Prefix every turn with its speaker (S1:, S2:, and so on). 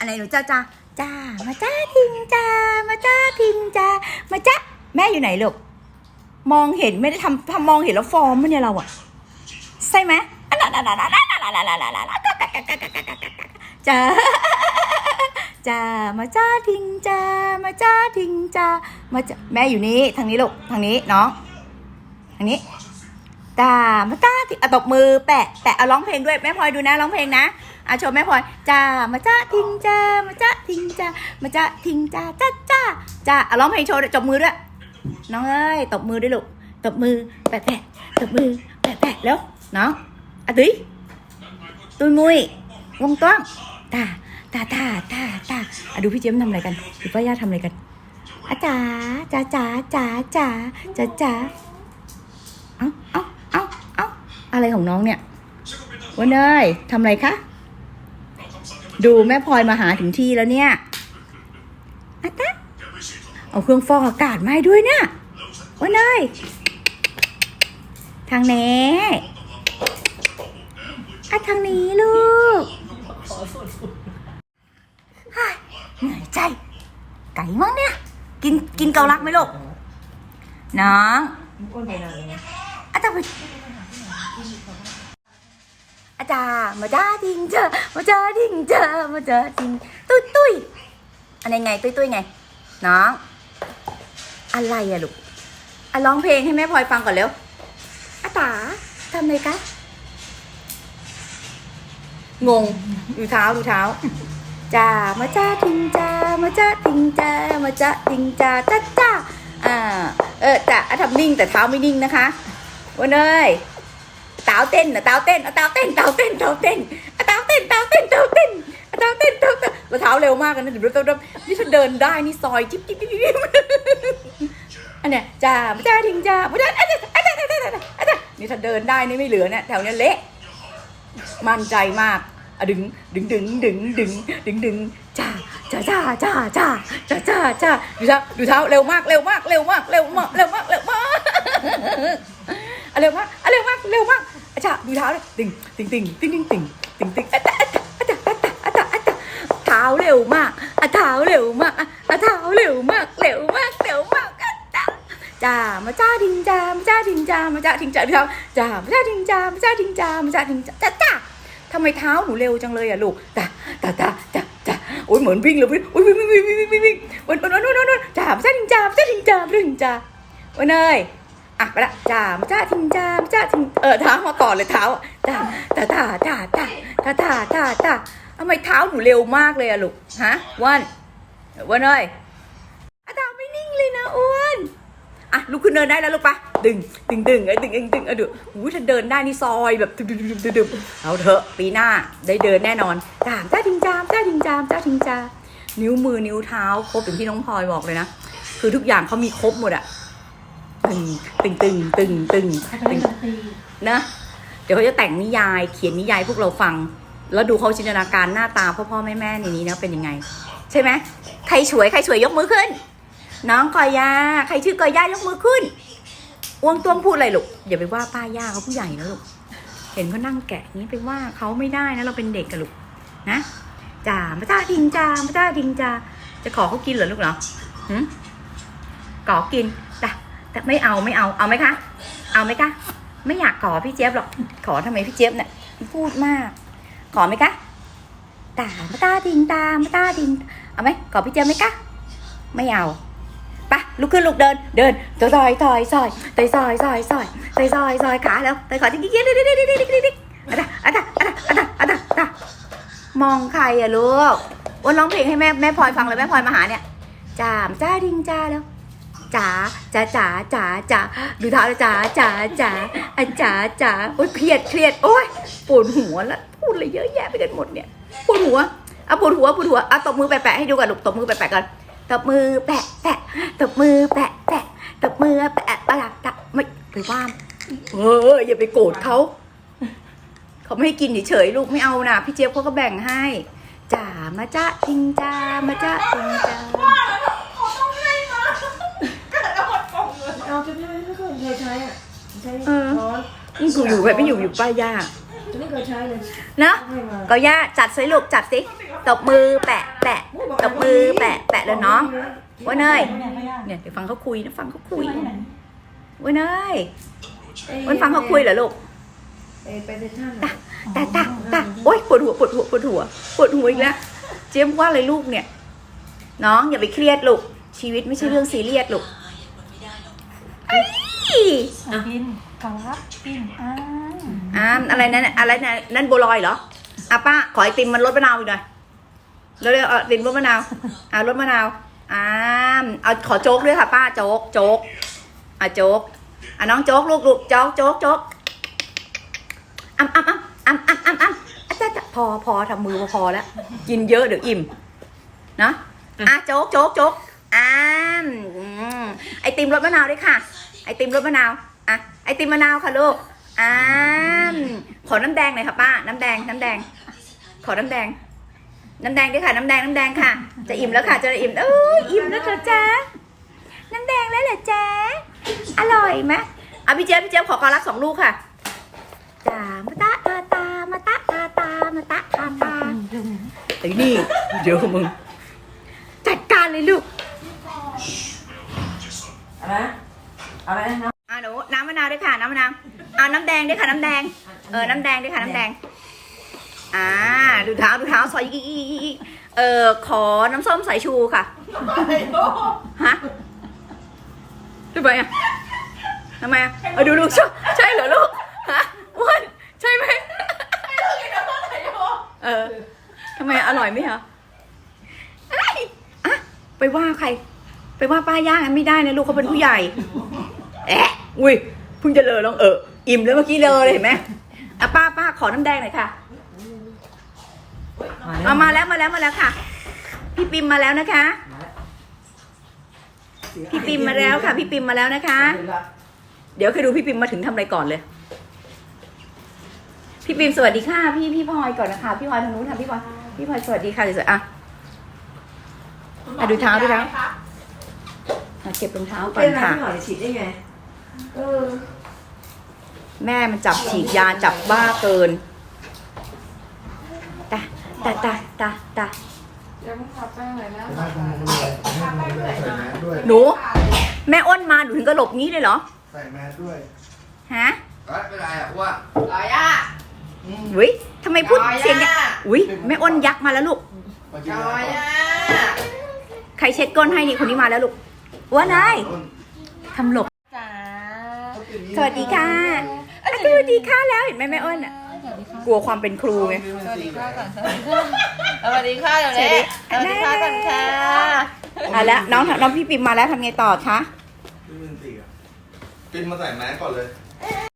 S1: อะไรหนูจ้าจ้าจ้ามาจ้าทิงจ้ามาจ้าทิงจ้ามาจ้าแม่อยู่ไหนลูกมองเห็นไม่ได้ทำทำมองเห็นแล้วฟอร์มมันเนี่ยเราอะใช่ไหมนันนันนันนันนันนันจ้าจ้ามาจ้าทิงจ้ามาจ้าทิงจ้ามาจ้าแม่อยู่นี้ทางนี้ลูกทางนี้น้องทางนี้ตามาตาทิอะตบมือแปะแปะเอาร้องเพลงด้วยแม่พลอยดูนะร้องเพลงนะ อะโชว์แม่พลอยจ้ามาจ้าทิงจ้ามาจ้าทิงจ้ามาจ้าทิงจ้าจ้าจ้าจ้าอะร้องเพลงโชว์จบมือด้วยน้องเอ้ยตบมือด้วยลูกตบมือแปะแปะตบมือแปะแปะแล้วน้องอะตุ้ยตุ้ยมุยวงต้องตาตาตาตาตาอะดูพี่เจมส์ทำอะไรกันดูป้าย่าทำอะไรกันอาจ๋าจ๋าจ๋าจ๋าจ๋าจ๋าจ๋าเอ้าเอ้าเอ้าเอ้าอะไรของน้องเนี่ยวันเนยทำอะไรคะ ดูแม่พลอยมาหาถึงที่แล้วเนี่ยอาตะเอาเครื่องฟอกอากาศมาให้ด้วยเนี่ยวันเนยทางนี้อะทางนี้ลูกเฮ้ยเหนื่อยใจ ไก่มั้งเนี่ย กินกินเกาลักไหมลูก น้อง
S2: ก้นไปนานเลยนะ
S1: อาจารย์ไป อาจารย์มาจ้าดิงเจอมาจ้าดิงเจอมาจ้าดิงตุ้ยตุ้ยอันนี้ไงตุ้ยตุ้ยไงน้องอะไรอะลูกอะร้องเพลงให้แม่พลอยฟังก่อนเร็วอาตาทำเลยคะงงดูเท้าดูเท้าจ้ามาจ้าทิงจ้ามาจ้าทิงจ้ามาจ้าทิงจ้าจ้าจ้าอ่าเออจ้าอะทำนิ่งแต่เท้าไม่นิ่งนะคะวันเอ้ย ต้าเต้นนะเต้าเต้นอะเต้าเต้นเต้าเต้นเต้าเต้นอะเต้าเต้นเต้าเต้นต้าเต้นอะต้าเต้นต้าเต้นแล้วเท้าเร็วมากนะเดี๋ยวนี่ถ้าเดินได้นี่ซอยจิ๊บจิ๊บจิ๊บจิ๊บอันเนี้ยจ้ามาจ้าทิ้งจ้าไมาจ้าอะจ้าอะจ้าอะจ้าอะจ้าอะจ้านี่ถ้าเดินได้นี่ไม่เหลือเนี่ยแถวเนี้ยเละมั่นใจมากอะดึงดึงดึงดึงดึงดึงดึงจ้าจ้าจ้าจ้าจ้าจ้าจ้าจ้าดูเท้าดูเท้าเร็วมากเร็วมากเร็วมากเร็วมากเร็วมากเร็วมากอะเร็วมากอะเร็วมากเร็วมาก อะจ้าดูเท้าเลยติงติงติงติงติงติงติงติงอะจ้าอะจ้าอะจ้าอะจ้าอะจ้าเท้าเร็วมากอะเท้าเร็วมากอะเท้าเร็วมากเร็วมากเร็วมากอะจ้ามาจ้าทิงจ้ามาจ้าทิงจ้ามาจ้าทิงจ้าดูเท้าจ้ามาจ้าทิงจ้ามาจ้าทิงจ้ามาจ้าทิงจ้าจ้าจ้าทำไมเท้าหนูเร็วจังเลยอะลูกตาตาตาตาตาโอ้ยเหมือนวิ่งเลยวิ่งโอ้ยวิ่งวิ่งวิ่งวิ่งวิ่งวิ่งวันวันวันวันวันจ่ามาจ้าทิงจ่ามาจ้าทิงจ่ามาจ้าทิงจ่าวันเนย อะไปละจามจ้าทิงจามจ้าทิงเออเท้ามาก่อนเลยเท้าอะตาตาตาตาตาตาตาตาตาทำไมเท้าหนูเร็วมากเลยอะลูกฮะวันวันเนยอะเท้าไม่นิ่งเลยนะอ้วนอะลุกขึ้นเดินได้แล้วลูกปะดึงดึงดึงไอ้ดึงดึงดึงเอาดูหูถ้าเดินได้นี่ซอยแบบดึงดึงดึงดึงดึงเอาเถอะปีหน้าได้เดินแน่นอนจามจ้าทิงจามจ้าทิงจามจ้าทิงจานิ้วมือนิ้วเท้าครบอย่างที่น้องพลอยบอกเลยนะคือทุกอย่างเขามีครบหมดอะ ตึงตึงตึงตึงตึงตึงนะ เดี๋ยวเขาจะแต่งนิยาย เขียนนิยายพวกเราฟัง แล้วดูเขาจินตนาการหน้าตาพ่อพ่อแม่แม่ในนี้นะเป็นยังไง ใช่ไหมใครสวยใครสวยยกมือขึ้น น้องกอย่าใครชื่อกอย่ายกมือขึ้นอ้วงต้วงพูดอะไรลูกอย่าไปว่าป้าย่าเขาผู้ใหญ่นะลูกเห็นเขานั่งแกะอย่างนี้ไปว่าเขาไม่ได้นะเราเป็นเด็กกันลูกนะจ่ามาจ้าทิงจ่ามาจ้าทิงจ่าจะขอเขากินเหรอลูกเหรอหืมขอกิน ไม่เอาไม่เอาเอาไหมคะ เอาไหมคะ ไม่อยากขอพี่เจี๊ยบหรอกขอทำไมพี่เจี๊ยบเนี่ยพูดมาก ขอไหมคะตามาตาดิงตามาตาดิงเอาไหมขอพี่เจี๊ยบไหมคะไม่เอาปะลุกขึ้นลุกเดิน เดินต่อยซอยซอยซอยต่อยซอยซอยซอยต่อยซอยซอยขาแล้วต่อยขาจิ๊กจิ๊กจิ๊กจิ๊กจิ๊กจิ๊กอะตาอะตาอะตาอะตามองใครอะลูกวันร้องเพลงให้แม่แม่พลอยฟังเลยแม่พลอยมาหาเนี่ยจามจ้าดิงจ้าแล้ว จ๋าจ๋าจ๋าจ๋าจ๋าดูเท้าเลยจ๋าจ๋าจ๋าอะจ๋าจ๋าโอ๊ยเครียดเครียดโอ๊ยปวดหัวแล้วพูดอะไรเยอะแยะไปกันหมดเนี่ยปวดหัวเอะปวดหัวปวดหัวเอะตบมือแปะๆให้ดูก่อนลูกตบมือแปะๆก่อนตบมือแปะแปะตบมือแปะแปะตบมือแปะประหลับตะไม่ไปว่าเอออย่าไปโกรธเขาเขาไม่ให้กินเฉยๆลูกไม่เอานะพี่เจี๊ยบเขาก็แบ่งให้จ่ามาจ้าทิงจ้ามาจ้าทิงจ้า
S2: เอาจะไม่ไม่เคยใช้ใช้อะใช้ช้อ น
S1: นี่กูอยู่แบบไม่อยู่อยู่ป้ายย่า
S2: จะไม่เคยใช้เลย
S1: เนาะ
S2: ให้มา
S1: ก็ย่าจัดสิลูกจัดสิตบมือแปะแปะตบมือแปะแปะเลยน้องว่าเนยเนี่ยเดี๋ยวฟังเขาคุยนะฟังเขาคุยว่าเนยวันฟังเขาคุยเหรอลูก
S2: เอ้ยไปเซ็นทรัล
S1: ตาตาตาโอ๊ยปวดหัวปวดหัวปวดหัวปวดหัวอีกแล้วเจี๊ยบว่าอะไรลูกเนี่ย น้องอย่าไปเครียดลูกชีวิตไม่ใช่เรื่องซีเรียสลูกเอ้ย
S3: กินกะลับกินอ่า
S1: อ่าอะไรนั่นอะไรนั่นนั่นบัวลอยเหรออะป้าขอไอติมมันรสมะนาวอีกหน่อยเร็วๆเอาไอติมรสมะนาวอ่ารสมะนาวอ่าเอาขอโจ๊กด้วยค่ะ ป้าโจ๊กโจ๊กอะโจ๊กอะน้องโจ๊กลูกลูกโจ๊กโจ๊กโจ๊กอ้ำอ้ำอ้ำอ้ำอ้ำอ้ำอ้ำอะจ้ะจ้ะพอพอทำมือพอแล้ว กินเยอะเดี๋ยวอิ่มนะอะโจ๊กโจ๊กโจ๊กอ่าอืมไอติมรสมะนาวด้วยค่ะไอ ติมรสมะนาวอะไอติมมะนาวค่ะลูกอ่าขอน้ำแดงหน่อยค่ะป้า น้ำแดงน้ำแดง ขอน้ำแดง น้ำแดงด้วยค่ะ น้ำแดงน้ำแดงค่ะ จะอิ่มแล้วค่ะ จะอิ่มเอ้ยอิ่มแล้วเหรอจ๊ะน้ำแดงแล้วเหรอจ๊ะอร่อยไหมอะพี่เจี๊ยบพี่เจี๊ยบขอกอรักสองลูกค่ะจ้ามาตะตาตามาตะตาตามาตะตาตาไอ้นี่เดี๋ยวมึง จัดการเลยลูก
S2: อะไร อะไรนะ
S1: อะหนูน้ำมะนาวด้วยค่ะน้ำมะนาวอะน้ำแดงด้วยค่ะน้ำแดง เออน้ำแดงด้วยค่ะน้ำแดง อ่า ดูเท้าดูเท้าซอยอีกอีกอีกอีกเออขอน้ำส้มสายชูค่ะฮะทำไมอะทำไมอะเอาดูดูใช่ใช่เหรอลูกฮะอ้วนใช่ไหมเออทำไมอร่อยไหมเหรอเอ้ยอะไปว่าใคร ไปว่าป้าย่างกันไม่ได้นะลูกเขาเป็นผู้ใหญ่แอะอุ้ยเพิ่งจะเลอลองเอออิ่มแล้วเมื่อกี้เลอเลยเห็นไหมอะป้าป้าขอน้ำแดงหน่อยค่ะเอามาแล้วมาแล้วมาแล้วค่ะ พี่ปิมมาแล้วนะคะ พี่ปิมมาแล้วค่ะ พี่ปิมมาแล้วนะคะ เดี๋ยวเคยดูพี่ปิมมาถึงทำอะไรก่อนเลย พี่ปิมสวัสดีค่ะ พี่พี่พลอยก่อนนะคะ พี่พลอยทางนู้นค่ะพี่พลอยพี่พลอยสวัสดีค่ะสวยๆอะอะดูเท้าดูเท้าอะเก็บรองเท้าก่อ
S2: เป็นนอะไร
S1: ค่ะ
S2: ที่หน่อยฉีดได้ไง เออ
S1: แม่มันจับฉีดยาจับบ้าเกินตาตาตาตาตา
S4: เดี๋ยวมึงขับไปไหนนะ
S5: ไม่ต้องมึงเลยให้มึงเลยใส่แมสด้วย
S1: หนู แม่อ้นมาหนูถึงกระหลบงี้เลยเหรอ
S5: ใส่แมสด้วย
S1: ฮะ
S6: เอ้ยไม่เป็นไรอะว่า
S4: ต่อย่า
S1: อุ้ยทำไมพูด
S4: ต่อย่า
S1: เสียงเนี่ยอุ้ยแม่อ้นยักษ์มาแล้วลูก
S5: มากิน
S4: ต่อ
S5: แล้ว
S4: ย่า
S1: ใครเช็ดก้นให้นี่คนนี้มาแล้วลูกว่านายทำหลบ
S3: จ๋า
S1: สวัสดีค่ะอะสวัสดีค่ะแล้วเห็นไหมแม่อ้นอะกลัวความเป็นครูไง
S3: สวัสดีค่ะก่อนสวัสดีค่ะสวัสดีค่ะเดี๋ยวนี้สวัสดีค่ะก่อนค่ะ
S1: อะแล้วน้องน้องพี่ปิมมาแล้วทำไงต่อคะ
S5: พี่มินตีอะปินมาใส่แมสก่อนเลย